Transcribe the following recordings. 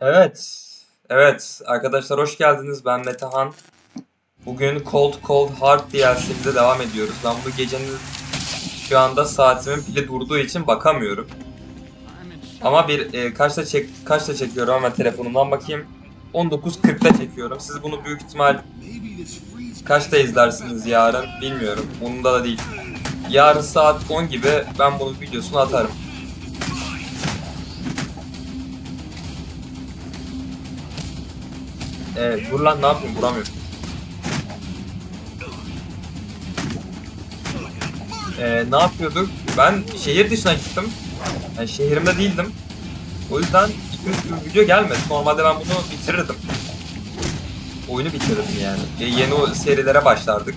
Evet. Evet arkadaşlar hoş geldiniz. Ben Metehan. Bugün Cold Cold Hard DLC'mize devam ediyoruz. Ben bu gecenin şu anda saatimin pili durduğu için bakamıyorum. Ama bir e, kaçta çek kaçta çekiyorum hemen telefonumdan bakayım. 19.40'da çekiyorum. Siz bunu büyük ihtimal kaçta izlersiniz yarın bilmiyorum. Umurumda da değil. Yarın saat 10 gibi ben bunun videosunu atarım. Evet dur lan ne yapayım vuramıyorum. Ee, ne yapıyorduk? Ben şehir dışına gittim. Yani şehrimde değildim. O yüzden 2-3 gün video gelmedi. Normalde ben bunu bitirirdim. Oyunu bitirirdim yani. E, yeni o serilere başlardık.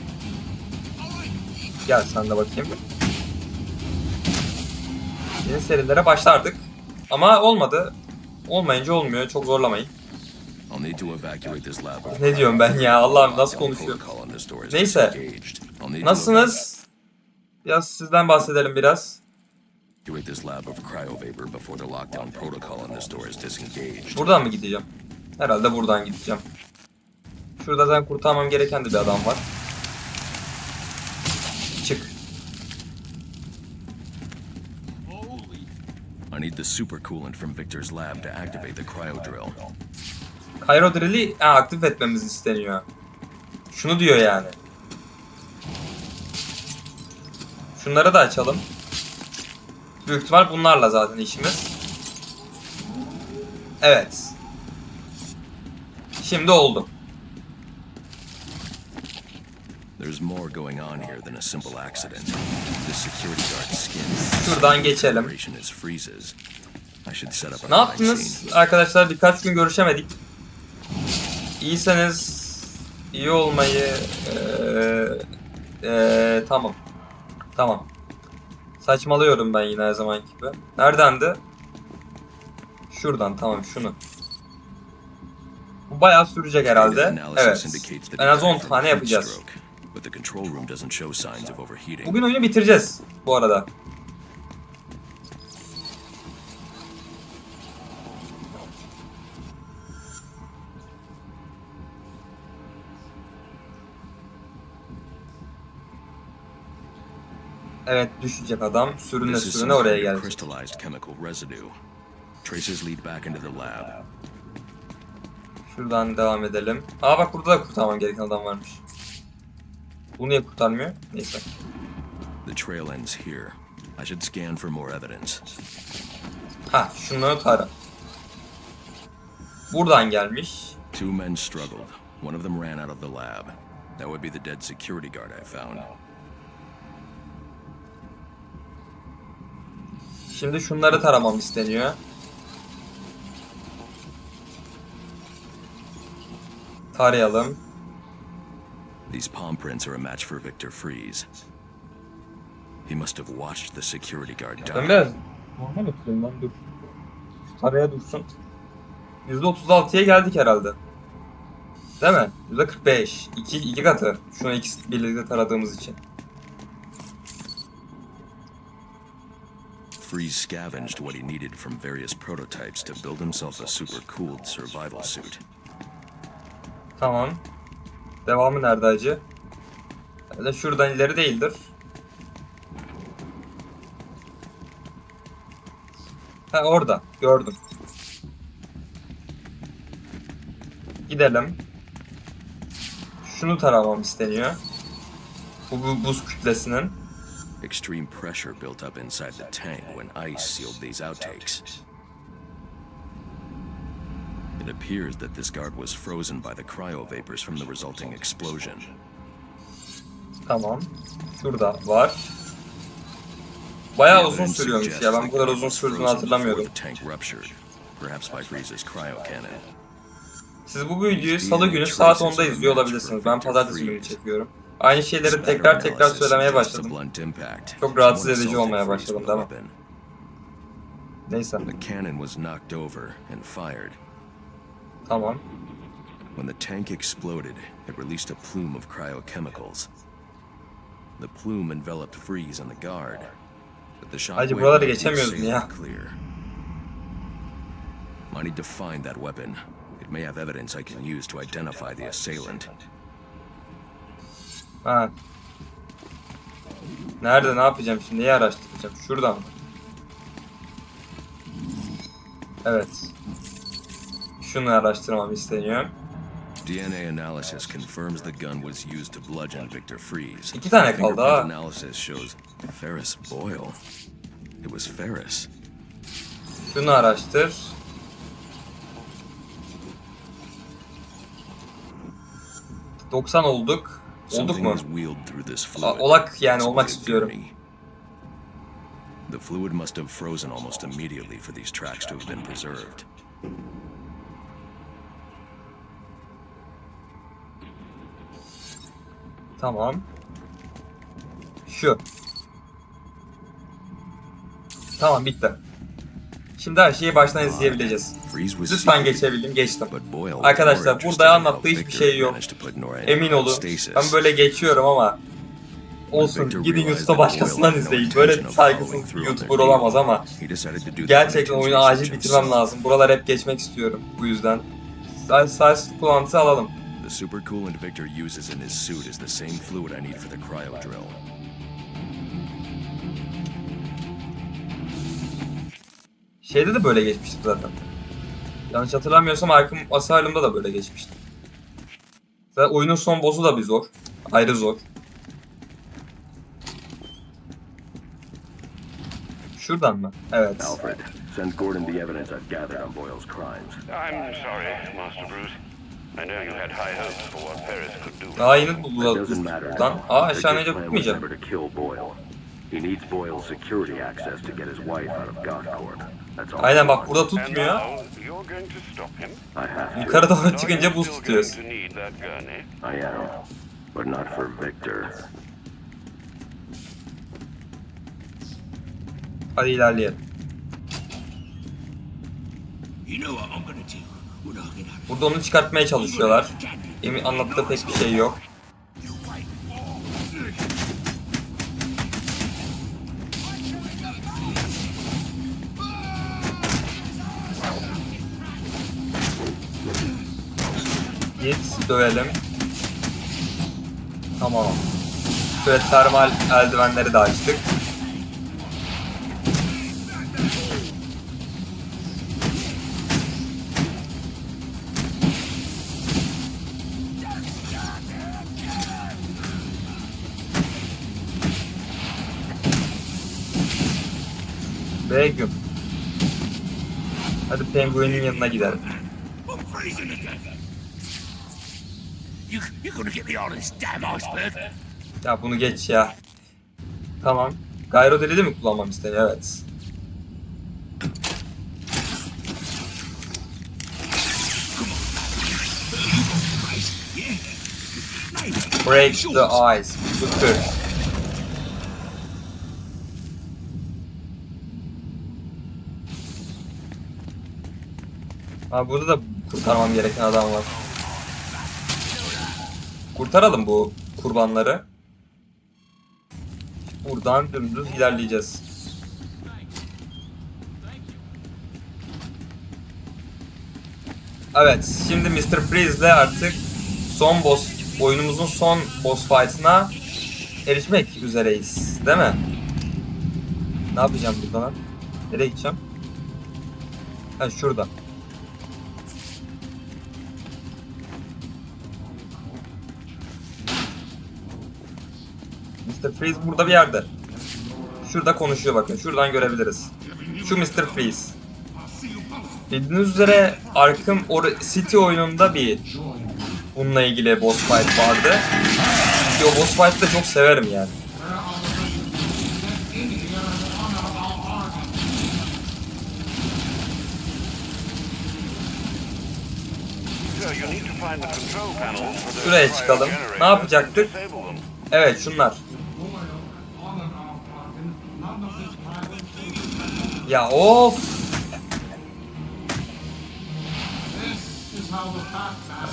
Gel sen de bakayım. Yeni serilere başlardık. Ama olmadı. Olmayınca olmuyor. Çok zorlamayın. Ne diyorum ben ya? Allah'ım nasıl konuşuyor? Protocol on this door is Neyse. Nasılsınız? Biraz sizden bahsedelim biraz. Buradan mı gideceğim? Herhalde buradan gideceğim. Şurada zaten kurtarmam gereken de bir adam var. Çık. I need the supercoolant from Victor's lab to activate the cryo drill. Cairo Drill'i ha, aktif etmemiz isteniyor. Şunu diyor yani. Şunları da açalım. Büyük ihtimal bunlarla zaten işimiz. Evet. Şimdi oldu. There's more going on here than a simple accident. This security guard's skin. Şuradan geçelim. Ne yaptınız arkadaşlar? Birkaç gün görüşemedik. İyiyseniz iyi olmayı eee eee, tamam. Tamam. Saçmalıyorum ben yine her zaman gibi. Neredendi? Şuradan tamam şunu. Bu bayağı sürecek herhalde. Evet. En az 10 tane yapacağız. Bugün oyunu bitireceğiz bu arada. Evet düşecek adam. Sürüne sürüne oraya gelecek. crystallized chemical residue. Traces lead back into the lab. Şuradan devam edelim. Aa bak burada da kurtarmam gereken adam varmış. Bu niye kurtarmıyor? Neyse. The trail ends here. I should scan for more evidence. Ha şunları tara. Buradan gelmiş. Two men struggled. One of them ran out of the lab. That would be the dead security guard I found. Şimdi şunları taramam isteniyor. Tarayalım. These palm prints are a match for Victor Freeze. He must have watched the security guard Ben die. biraz normal oturayım lan dur. Taraya dursun. %36'ya geldik herhalde. Değil mi? %45. 2, 2 katı. Şunu ikisi birlikte taradığımız için. Freeze scavenged what he needed from various prototypes to build himself a super-cooled survival suit. Tamam. Devamı nerede acı? Herhalde şuradan ileri değildir. Ha orada. Gördüm. Gidelim. Şunu taramam isteniyor. Bu, bu buz kütlesinin. Extreme pressure built up inside the tank when ice sealed these outtakes. It appears that this guard was frozen by the cryovapors from the resulting explosion. Tamam. Şurada var. Bayağı uzun sürüyormuş ya. Ben bu kadar uzun sürdüğünü hatırlamıyordum. perhaps by Freeze's cryo cannon. Siz bu videoyu salı günü saat 10'da izliyor olabilirsiniz. Ben pazartesi günü çekiyorum. Aynı şeyleri tekrar tekrar söylemeye başladım. Çok rahatsız edici olmaya başladım, değil mi? Neyse. The cannon was knocked over and fired. Tamam. When the tank exploded, it released a plume of cryochemicals. The plume enveloped Freeze and the guard. But the shockwave buraları left the geçemiyoruz assailant ya. clear. I need to find that weapon. It may have evidence I can use to identify the assailant. Ha. Nerede ne yapacağım şimdi? Neyi araştıracağım? Şuradan mı? Evet. Şunu araştırmam isteniyor. DNA analysis confirms the gun was used to bludgeon Victor Freeze. İki tane kaldı ha. analysis shows Ferris Boyle. It was Ferris. Şunu araştır. ...90 olduk. Olduk mu? olak yani olmak istiyorum. The fluid must have frozen almost immediately for these tracks to have been preserved. Tamam. Şu. Tamam bitti. Şimdi her şeyi baştan izleyebileceğiz. Lütfen geçebildim geçtim. Arkadaşlar, burada anlattığı hiçbir şey yok. Emin olun. Ben böyle geçiyorum ama olsun. Gidin YouTube'da başkasından izleyin. Böyle saygısız bir YouTuber olamaz ama gerçekten oyunu acil bitirmem lazım. Buralar hep geçmek istiyorum bu yüzden. Size kullantısı alalım. The supercoolant Victor uses in his suit is the same fluid I need for the cryo drill. Şeyde de böyle geçmiştim zaten. Yanlış hatırlamıyorsam Arkham Asylum'da da böyle geçmiştim. Zaten oyunun son boss'u da bir zor. Ayrı zor. Şuradan mı? Evet. Alfred, send Gordon the evidence I've gathered on Boyle's crimes. I'm sorry, Master Bruce. I know you had high hopes for what Ferris could do. Daha yeni buldular buradan. Aa aşağı Victor's inecek plan was tutmayacağım. He needs Boyle's security access to get his wife out of Gothcorp. Aynen bak burada tutmuyor. Yukarı doğru çıkınca buz tutuyoruz. eh? I am. But not for Victor. Hadi ilerleyelim. Burada onu çıkartmaya çalışıyorlar. Emin anlattığı pek bir şey yok. Git dövelim. Tamam. Şöyle termal eldivenleri de açtık. Ve gün. Hadi penguenin yanına gidelim. I'm freezing to death. You, you're gonna get me on this damn iceberg. Ya bunu geç ya. Tamam. Gyro delili mi kullanmam isteniyor? Evet. Break the ice. Bıkır. Ha burada da kurtarmam gereken adam var. Kurtaralım bu kurbanları. Buradan dümdüz ilerleyeceğiz. Evet, şimdi Mr. Freeze'le artık son boss, oyunumuzun son boss fight'ına erişmek üzereyiz, değil mi? Ne yapacağım burada lan? Nereye gideceğim? Ha şurada. Mr. Freeze burada bir yerde. Şurada konuşuyor bakın. Şuradan görebiliriz. Şu Mr. Freeze. Bildiğiniz üzere Arkham Or- City oyununda bir bununla ilgili boss fight vardı. Ki o boss fight'ı da çok severim yani. Şuraya çıkalım. Ne yapacaktık? Evet şunlar. Ya of.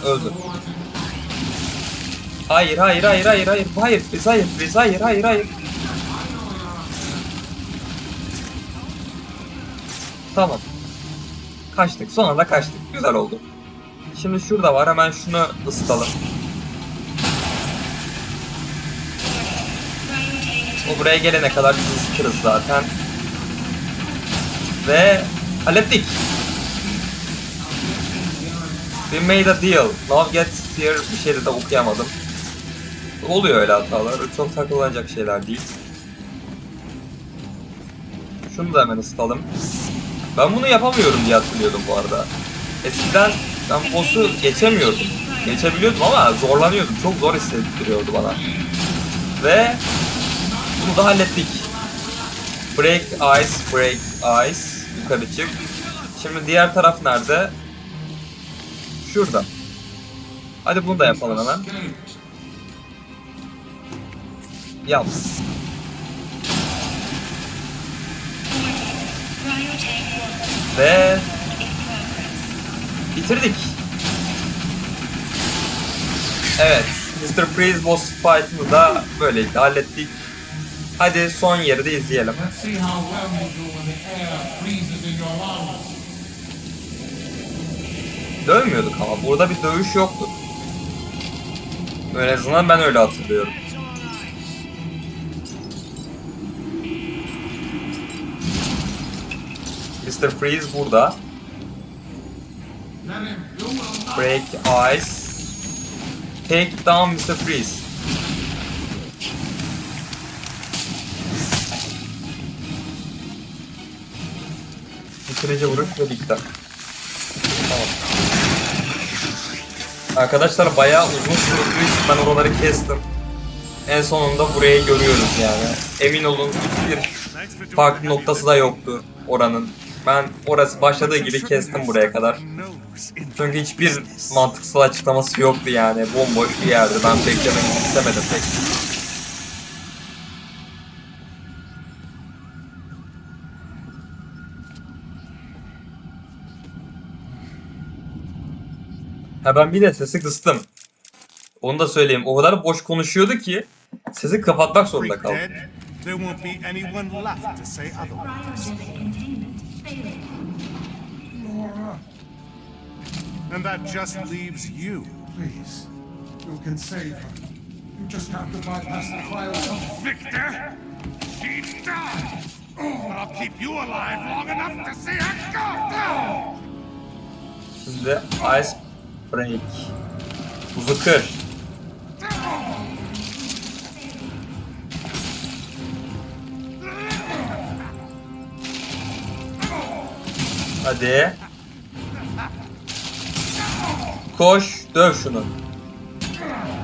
Öldüm. Hayır hayır hayır hayır hayır hayır biz hayır biz hayır hayır hayır. Tamam. Kaçtık. Son anda kaçtık. Güzel oldu. Şimdi şurada var. Hemen şunu ısıtalım. O buraya gelene kadar biz ısıtırız zaten. Ve hallettik. We made a deal. Now get here bir şeyde de okuyamadım. Oluyor öyle hatalar. Çok takılacak şeyler değil. Şunu da hemen ısıtalım. Ben bunu yapamıyorum diye hatırlıyordum bu arada. Eskiden ben boss'u geçemiyordum. Geçebiliyordum ama zorlanıyordum. Çok zor hissettiriyordu bana. Ve bunu da hallettik. Break ice, break ice. Yukarı çık. Şimdi diğer taraf nerede? Şurada. Hadi bunu da yapalım hemen. Yap. Ve bitirdik. Evet, Mr. Freeze boss fight'ını da böylelikle hallettik. Hadi son yeri de izleyelim. Dövmüyorduk ama burada bir dövüş yoktu. En azından ben öyle hatırlıyorum. Mr. Freeze burada. Break ice. Take down Mr. Freeze. Bitirici vuruş ve bitti. Tamam. Arkadaşlar bayağı uzun sürdüğü için ben oraları kestim. En sonunda burayı görüyoruz yani. Emin olun hiçbir farklı noktası da yoktu oranın. Ben orası başladığı gibi kestim buraya kadar. Çünkü hiçbir mantıksal açıklaması yoktu yani. Bomboş bir yerdi. Ben beklemek istemedim pek. Ha ben bir de sesi kıstım. Onu da söyleyeyim. O kadar boş konuşuyordu ki sesi kapatmak zorunda kaldım. dead, there won't be anyone left to say otherwise. And that just leaves you. Please. You can save her. You just have to bypass the cryo Victor, she died. But I'll keep you alive long enough to see her go down. Şimdi Ice Break. Buzu. Hadi. Koş, döv şunu.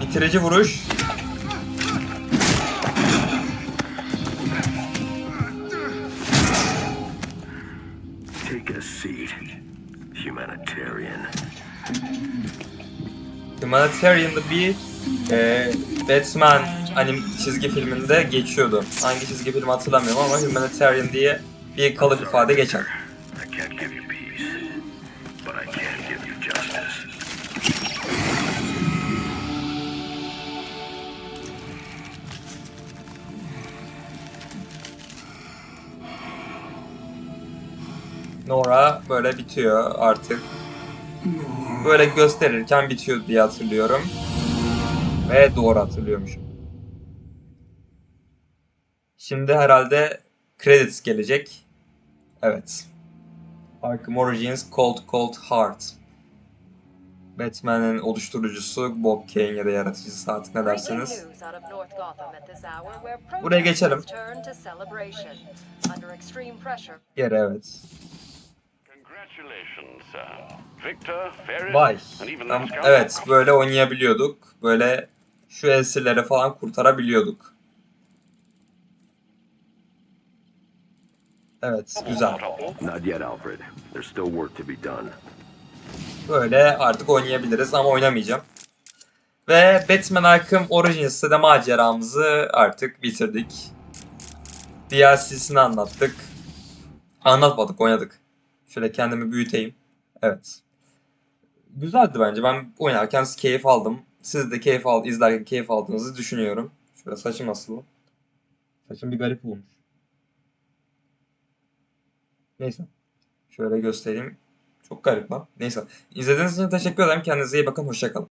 Bitirici vuruş. Take a seat, humanitarian. Humanitarian'da bir e, Batman anim çizgi filminde geçiyordu. Hangi çizgi film hatırlamıyorum ama Humanitarian diye bir kalıp ifade geçer. Nora böyle bitiyor artık. Böyle gösterirken bitiyor diye hatırlıyorum. Ve doğru hatırlıyormuşum. Şimdi herhalde credits gelecek. Evet. Arkham Origins Cold Cold Heart. Batman'in oluşturucusu Bob Kane ya da yaratıcısı artık ne derseniz. Buraya geçelim. Yere evet. Congratulations, sir. Victor, Ferris, Vay. Tam- evet böyle oynayabiliyorduk. Böyle şu esirleri falan kurtarabiliyorduk. Evet güzel. Not yet, Alfred. There's still work to be done. Böyle artık oynayabiliriz ama oynamayacağım. Ve Batman Arkham Origins'te de maceramızı artık bitirdik. DLC'sini anlattık. Anlatmadık, oynadık. Şöyle kendimi büyüteyim. Evet. Güzeldi bence. Ben oynarken keyif aldım. Siz de keyif al, izlerken keyif aldığınızı düşünüyorum. Şöyle saçım nasıl? Saçım bir garip olmuş. Neyse. Şöyle göstereyim. Çok garip lan. Neyse. İzlediğiniz için teşekkür ederim. Kendinize iyi bakın. Hoşçakalın.